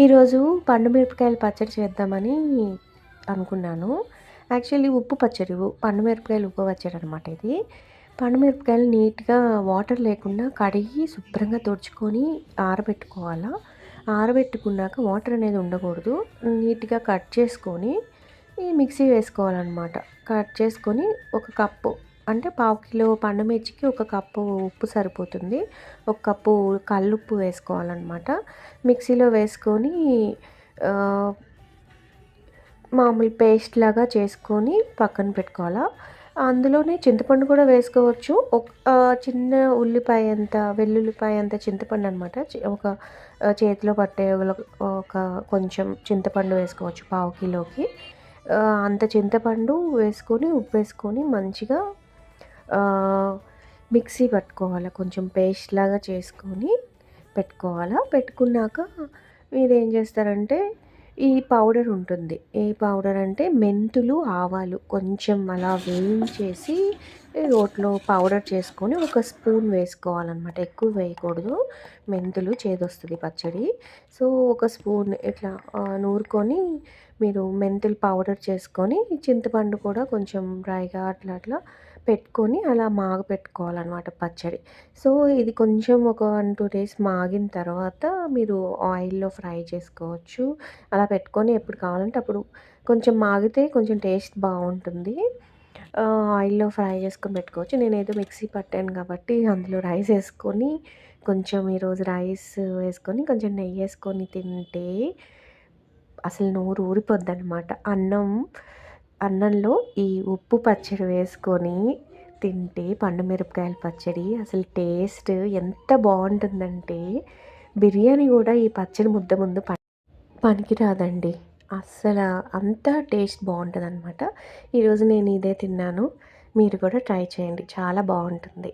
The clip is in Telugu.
ఈరోజు పండు మిరపకాయలు పచ్చడి చేద్దామని అనుకున్నాను. యాక్చువల్లీ ఉప్పు పచ్చడి పండు మిరపకాయలు ఉప్పు పచ్చడి అనమాట ఇది. పండు మిరపకాయలు నీట్గా వాటర్ లేకుండా కడిగి శుభ్రంగా తుడుచుకొని ఆరబెట్టుకోవాలా. ఆరబెట్టుకున్నాక వాటర్ అనేది ఉండకూడదు. నీట్గా కట్ చేసుకొని ఈ మిక్సీ వేసుకోవాలన్నమాట. కట్ చేసుకొని ఒక కప్పు అంటే పావు కిలో పండుమిర్చికి ఒక కప్పు ఉప్పు సరిపోతుంది. ఒక కప్పు కల్లుప్పు వేసుకోవాలన్నమాట. మిక్సీలో వేసుకొని మామూలు పేస్ట్ లాగా చేసుకొని పక్కన పెట్టుకోవాలా. అందులోనే చింతపండు కూడా వేసుకోవచ్చు. ఒక చిన్న ఉల్లిపాయ అంత వెల్లుల్లిపాయ అంత చింతపండు అనమాట ఒక చేతిలో పట్టే ఒక కొంచెం చింతపండు వేసుకోవచ్చు పావు కిలోకి. అంత చింతపండు వేసుకొని ఉప్పు వేసుకొని మంచిగా మిక్సీ పట్టుకోవాలి కొంచెం పేస్ట్ లాగా చేసుకొని పెట్టుకోవాలా. పెట్టుకున్నాక మీరు ఏం చేస్తారంటే ఈ పౌడర్ ఉంటుంది. ఏ పౌడర్ అంటే మెంతులు ఆవాలు కొంచెం అలా వేయించేసి రోట్లో పౌడర్ చేసుకొని ఒక స్పూన్ వేసుకోవాలన్నమాట. ఎక్కువ వేయకూడదు. మెంతులు చేదొస్తుంది పచ్చడి. సో ఒక స్పూన్ ఇట్లా నూరుకొని మీరు మెంతులు పౌడర్ చేసుకొని చింతపండు కూడా కొంచెం డ్రైగా అట్లా అట్లా పెట్టుకొని అలా మాగ పెట్టుకోవాలన్నమాట పచ్చడి. సో ఇది కొంచెం ఒక వన్ టూ డేస్ మాగిన తర్వాత మీరు ఆయిల్లో ఫ్రై చేసుకోవచ్చు. అలా పెట్టుకొని ఎప్పుడు కావాలంటే అప్పుడు కొంచెం మాగితే కొంచెం టేస్ట్ బాగుంటుంది. ఆయిల్లో ఫ్రై చేసుకొని పెట్టుకోవచ్చు. నేనైతే మిక్సీ పట్టాను కాబట్టి అందులో రైస్ వేసుకొని కొంచెం ఈరోజు రైస్ వేసుకొని కొంచెం నెయ్యి వేసుకొని తింటే అసలు నోరు ఊరిపోద్ది అనమాట అన్నం అన్నంలో ఈ ఉప్పు పచ్చడి వేసుకొని తింటే పండు మిరపకాయల పచ్చడి అసలు టేస్ట్ ఎంత బాగుంటుందంటే బిర్యానీ కూడా ఈ పచ్చడి ముద్ద ముందు పనికిరాదండి. అస్సలు అంత టేస్ట్ బాగుంటుంది అనమాట ఈరోజు నేను ఇదే తిన్నాను. మీరు కూడా ట్రై చేయండి. చాలా బాగుంటుంది.